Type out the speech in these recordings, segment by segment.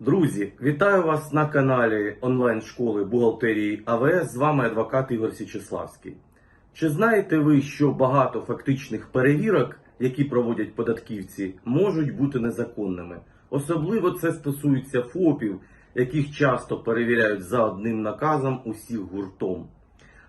Друзі, вітаю вас на каналі онлайн-школи бухгалтерії АВС. З вами адвокат Ігор Січеславський. Чи знаєте ви, що багато фактичних перевірок, які проводять податківці, можуть бути незаконними? Особливо це стосується ФОПів, яких часто перевіряють за одним наказом усіх гуртом.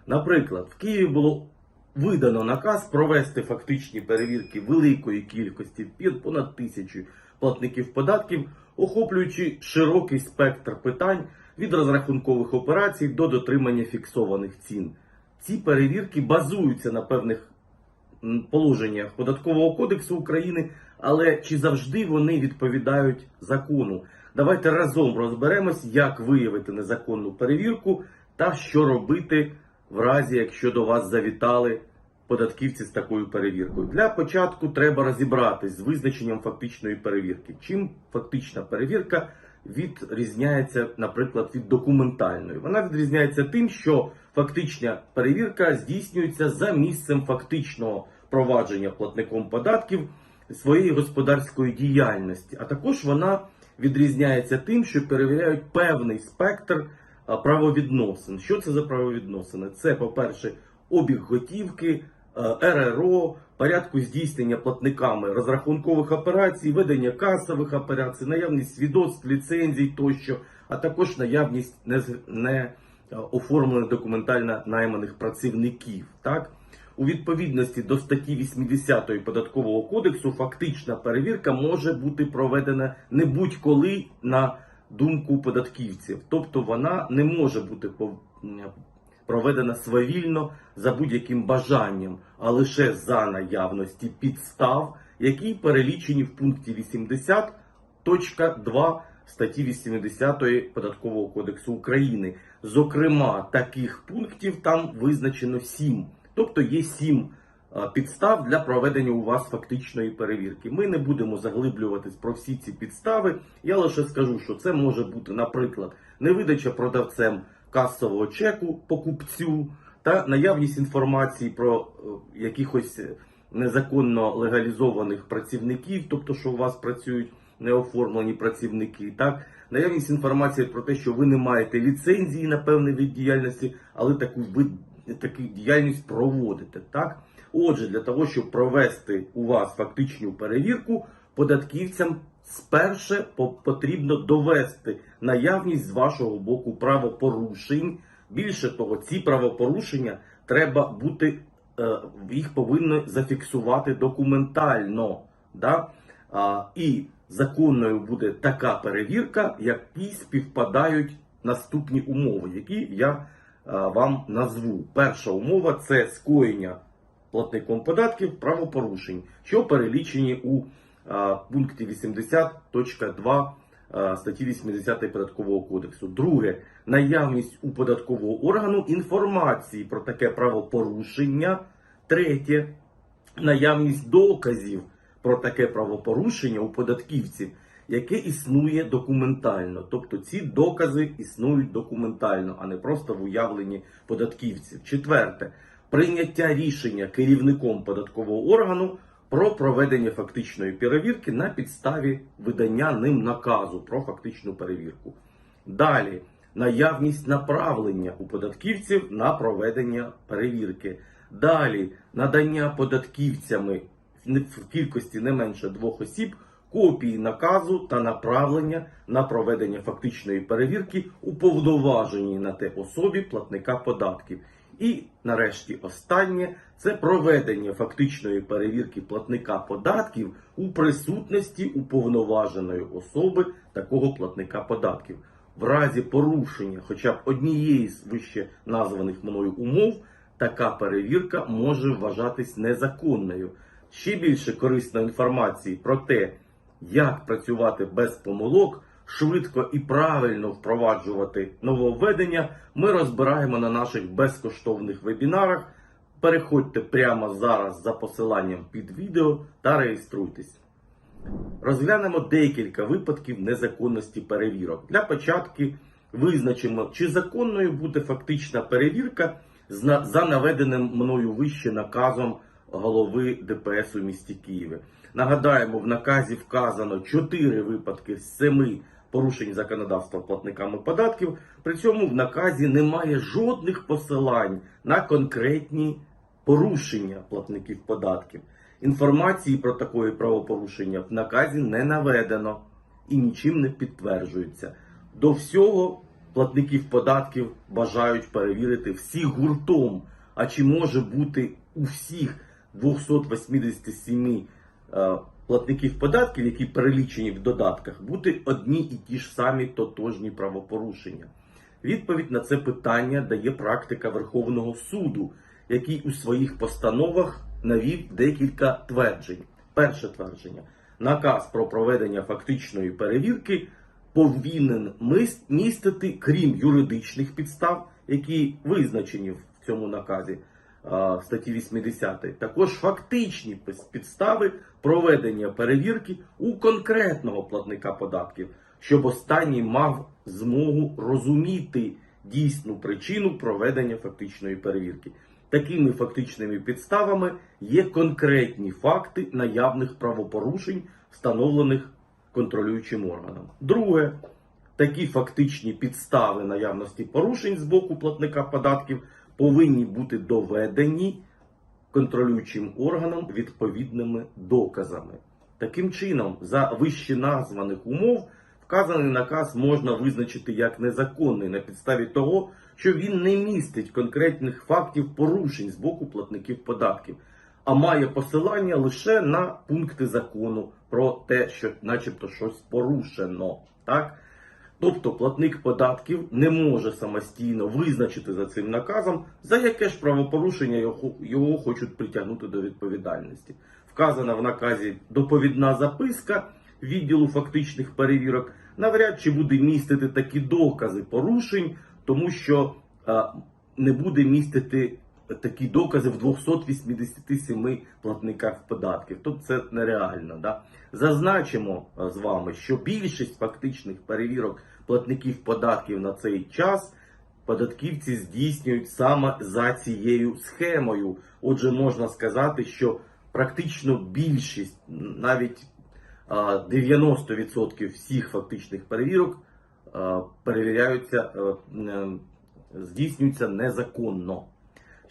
Наприклад, в Києві було видано наказ провести фактичні перевірки великої кількості понад тисячу платників податків, охоплюючи широкий спектр питань від розрахункових операцій до дотримання фіксованих цін. Ці перевірки базуються на певних положеннях податкового кодексу України, але чи завжди вони відповідають закону? Давайте разом розберемось, як виявити незаконну перевірку та що робити в разі, якщо до вас завітали податківці з такою перевіркою. Для початку треба розібратись з визначенням фактичної перевірки. Чим фактична перевірка відрізняється, наприклад, від документальної? Вона відрізняється тим, що фактична перевірка здійснюється за місцем фактичного провадження платником податків своєї господарської діяльності, а також вона відрізняється тим, що перевіряють певний спектр правовідносин. Що це за правовідносини? Це, по-перше, обіг готівки, РРО, порядку здійснення платниками розрахункових операцій, ведення касових операцій, наявність свідоцтв, ліцензій тощо, а також наявність не, е, оформлених документально найманих працівників. Так? У відповідності до статті 80 податкового кодексу фактична перевірка може бути проведена не будь-коли на думку податківців, тобто вона не може бути проведена свавільно за будь-яким бажанням, а лише за наявності підстав, які перелічені в пункті 80.2 статті 80 Податкового кодексу України. Зокрема, таких пунктів там визначено 7. Тобто є 7 підстав для проведення у вас фактичної перевірки. Ми не будемо заглиблюватись про всі ці підстави. Я лише скажу, що це може бути, наприклад, невидача продавцем касового чеку покупцю та наявність інформації про е, якихось незаконно легалізованих працівників, тобто, що у вас працюють неоформлені працівники, так наявність інформації про те, що ви не маєте ліцензії на певний вид діяльності, але таку вид таку діяльність проводите. Так, отже, для того, щоб провести у вас фактичну перевірку, податківцям сперше потрібно довести наявність з вашого боку правопорушень. Більше того, ці правопорушення треба бути, е, їх повинно зафіксувати документально. Да? І законною буде така перевірка, які співпадають наступні умови, які я вам назву. Перша умова це скоєння платником податків правопорушень, що перелічені у пункті 80.2 а, статті 80 Податкового кодексу. Друге, наявність у податкового органу інформації про таке правопорушення. Третє, наявність доказів про таке правопорушення у податківців, яке існує документально. Тобто ці докази існують документально, а не просто в уявленні податківців. Четверте, прийняття рішення керівником податкового органу про проведення фактичної перевірки на підставі видання ним наказу про фактичну перевірку. Далі наявність направлення у податківців на проведення перевірки. Далі надання податківцями в кількості не менше двох осіб копії наказу та направлення на проведення фактичної перевірки уповноваженій на те особі платника податків. І нарешті останнє це проведення фактичної перевірки платника податків у присутності уповноваженої особи такого платника податків. В разі порушення хоча б однієї з вище названих мною умов, така перевірка може вважатись незаконною. Ще більше корисної інформації про те, як працювати без помилок, швидко і правильно впроваджувати нововведення, ми розбираємо на наших безкоштовних вебінарах. Переходьте прямо зараз за посиланням під відео та реєструйтесь. Розглянемо декілька випадків незаконності перевірок. Для початку визначимо, чи законною буде фактична перевірка за наведеним мною вище наказом голови ДПС у місті Києві. Нагадаємо, в наказі вказано 4 випадки з 7 порушень законодавства платниками податків. При цьому в наказі немає жодних посилань на конкретні порушення платників податків. Інформації про таке правопорушення в наказі не наведено і нічим не підтверджується. До всього платників податків бажають перевірити всіх гуртом. А чи може бути у всіх 287 е, платників податків, які перелічені в додатках, бути одні і ті ж самі тотожні правопорушення? Відповідь на це питання дає практика Верховного суду, який у своїх постановах навів декілька тверджень. Перше твердження: наказ про проведення фактичної перевірки повинен містити, крім юридичних підстав, які визначені в цьому наказі статті 80, також фактичні підстави проведення перевірки у конкретного платника податків, щоб останній мав змогу розуміти дійсну причину проведення фактичної перевірки. Такими фактичними підставами є конкретні факти наявних правопорушень, встановлених контролюючим органом. Друге, такі фактичні підстави наявності порушень з боку платника податків повинні бути доведені контролюючим органом відповідними доказами. Таким чином, за вище названих умов, вказаний наказ можна визначити як незаконний на підставі того, що він не містить конкретних фактів порушень з боку платників податків, а має посилання лише на пункти закону про те, що, начебто, щось порушено. Так? Тобто платник податків не може самостійно визначити за цим наказом, за яке ж правопорушення його, його хочуть притягнути до відповідальності. Вказана в наказі доповідна записка відділу фактичних перевірок навряд чи буде містити такі докази порушень, тому що а, не буде містити такі докази в 287 платниках податків. Тобто це нереально. Да? Зазначимо з вами, що більшість фактичних перевірок платників податків на цей час податківці здійснюють саме за цією схемою. Отже, можна сказати, що практично більшість, навіть 90% всіх фактичних перевірок перевіряються, е, е, здійснюються незаконно.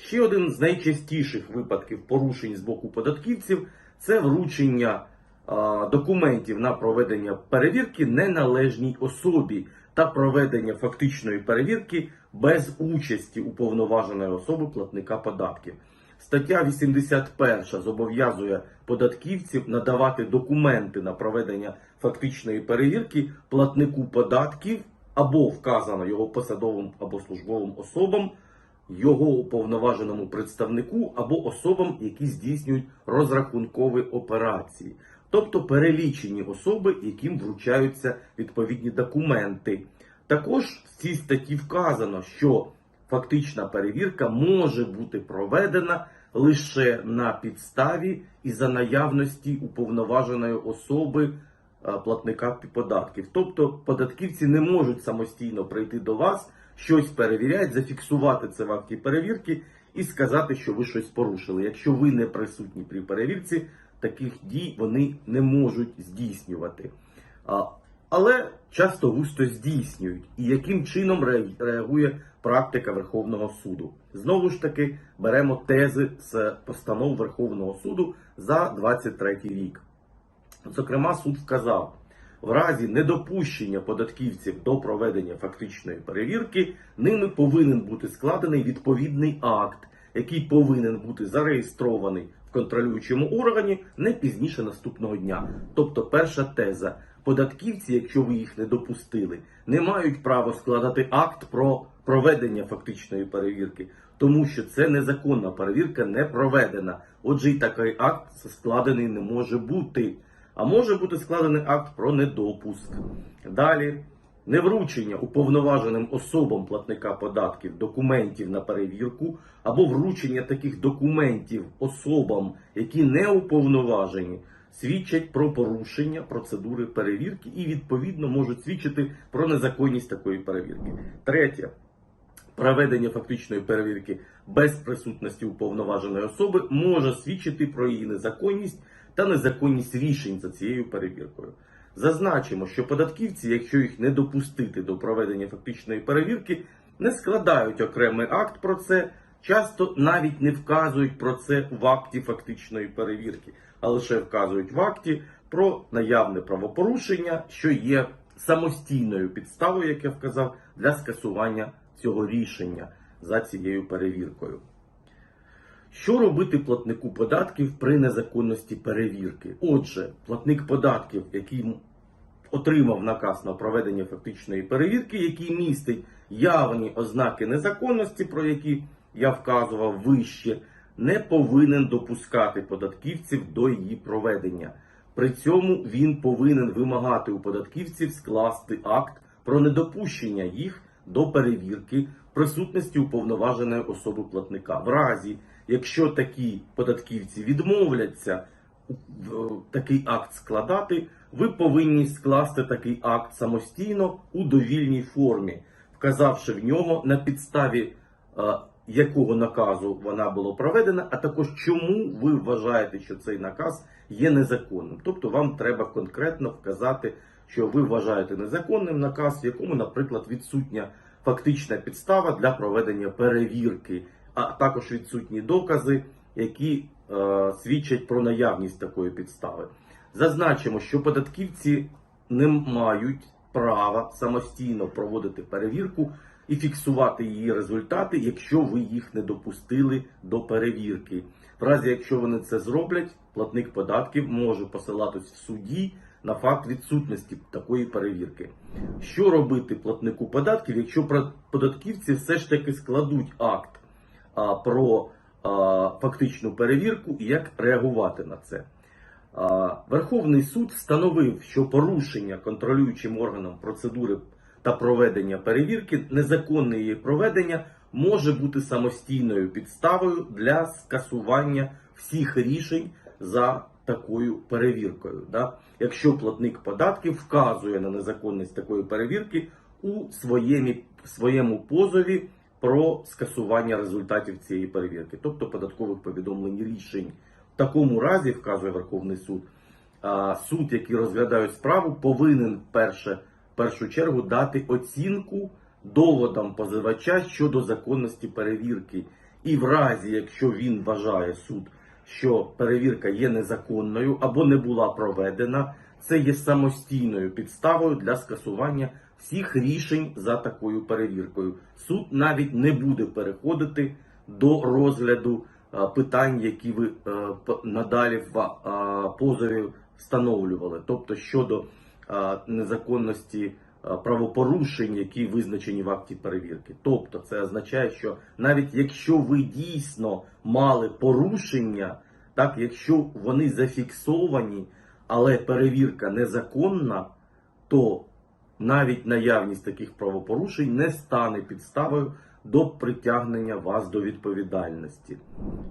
Ще один з найчастіших випадків порушень з боку податківців це вручення документів на проведення перевірки неналежній особі та проведення фактичної перевірки без участі уповноваженої особи платника податків. Стаття 81 зобов'язує податківців надавати документи на проведення фактичної перевірки платнику податків або вказано його посадовим або службовим особам, його уповноваженому представнику або особам, які здійснюють розрахункові операції, тобто перелічені особи, яким вручаються відповідні документи. Також в цій статті вказано, що фактична перевірка може бути проведена лише на підставі і за наявності уповноваженої особи платника податків. Тобто податківці не можуть самостійно прийти до вас, щось перевіряти, зафіксувати це в акті перевірки і сказати, що ви щось порушили. Якщо ви не присутні при перевірці, таких дій вони не можуть здійснювати. Але часто густо здійснюють. І яким чином реагує практика Верховного суду? Знову ж таки, беремо тези з постанов Верховного суду за 23 рік. Зокрема, суд вказав, в разі недопущення податківців до проведення фактичної перевірки, ними повинен бути складений відповідний акт, який повинен бути зареєстрований в контролюючому органі не пізніше наступного дня. Тобто, перша теза. Податківці, якщо ви їх не допустили, не мають права складати акт про проведення фактичної перевірки, тому що це незаконна перевірка не проведена. Отже, і такий акт складений не може бути. А може бути складений акт про недопуск. Далі невручення уповноваженим особам платника податків документів на перевірку або вручення таких документів особам, які не уповноважені, свідчать про порушення процедури перевірки і відповідно можуть свідчити про незаконність такої перевірки. Третє. Проведення фактичної перевірки без присутності уповноваженої особи може свідчити про її незаконність та незаконність рішень за цією перевіркою. Зазначимо, що податківці, якщо їх не допустити до проведення фактичної перевірки, не складають окремий акт про це, часто навіть не вказують про це в акті фактичної перевірки, а лише вказують в акті про наявне правопорушення, що є самостійною підставою, як я вказав, для скасування цього рішення за цією перевіркою. Що робити платнику податків при незаконності перевірки? Отже, платник податків, який отримав наказ на проведення фактичної перевірки, який містить явні ознаки незаконності, про які я вказував вище, не повинен допускати податківців до її проведення. При цьому він повинен вимагати у податківців скласти акт про недопущення їх до перевірки присутності уповноваженої особи платника. В разі, якщо такі податківці відмовляться в- такий акт складати, ви повинні скласти такий акт самостійно у довільній формі, вказавши в нього на підставі е, якого наказу вона була проведена, а також чому ви вважаєте, що цей наказ є незаконним. Тобто вам треба конкретно вказати, що ви вважаєте незаконним наказ, в якому, наприклад, відсутня фактична підстава для проведення перевірки, а також відсутні докази, які е, свідчать про наявність такої підстави. Зазначимо, що податківці не мають права самостійно проводити перевірку і фіксувати її результати, якщо ви їх не допустили до перевірки. В разі, якщо вони це зроблять, платник податків може посилатись в суді на факт відсутності такої перевірки. Що робити платнику податків, якщо податківці все ж таки складуть акт про фактичну перевірку і як реагувати на це? Верховний суд встановив, що порушення контролюючим органом процедури та проведення перевірки, незаконне її проведення може бути самостійною підставою для скасування всіх рішень за такою перевіркою. Да? Якщо платник податків вказує на незаконність такої перевірки у своєму, позові про скасування результатів цієї перевірки, тобто податкових повідомлень рішень. В такому разі, вказує Верховний суд, суд, який розглядає справу, повинен перше, в першу чергу дати оцінку доводам позивача щодо законності перевірки. І в разі, якщо він вважає суд, що перевірка є незаконною або не була проведена, це є самостійною підставою для скасування всіх рішень за такою перевіркою. Суд навіть не буде переходити до розгляду е, питань, які ви е, надалі в е, позові встановлювали, тобто щодо незаконності правопорушень, які визначені в акті перевірки. Тобто, це означає, що навіть якщо ви дійсно мали порушення, так якщо вони зафіксовані, але перевірка незаконна, то навіть наявність таких правопорушень не стане підставою до притягнення вас до відповідальності.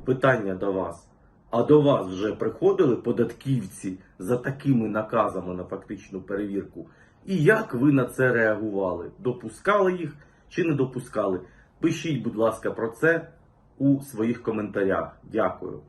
Питання до вас. А до вас вже приходили податківці за такими наказами на фактичну перевірку? І як ви на це реагували? Допускали їх чи не допускали? Пишіть, будь ласка, про це у своїх коментарях. Дякую.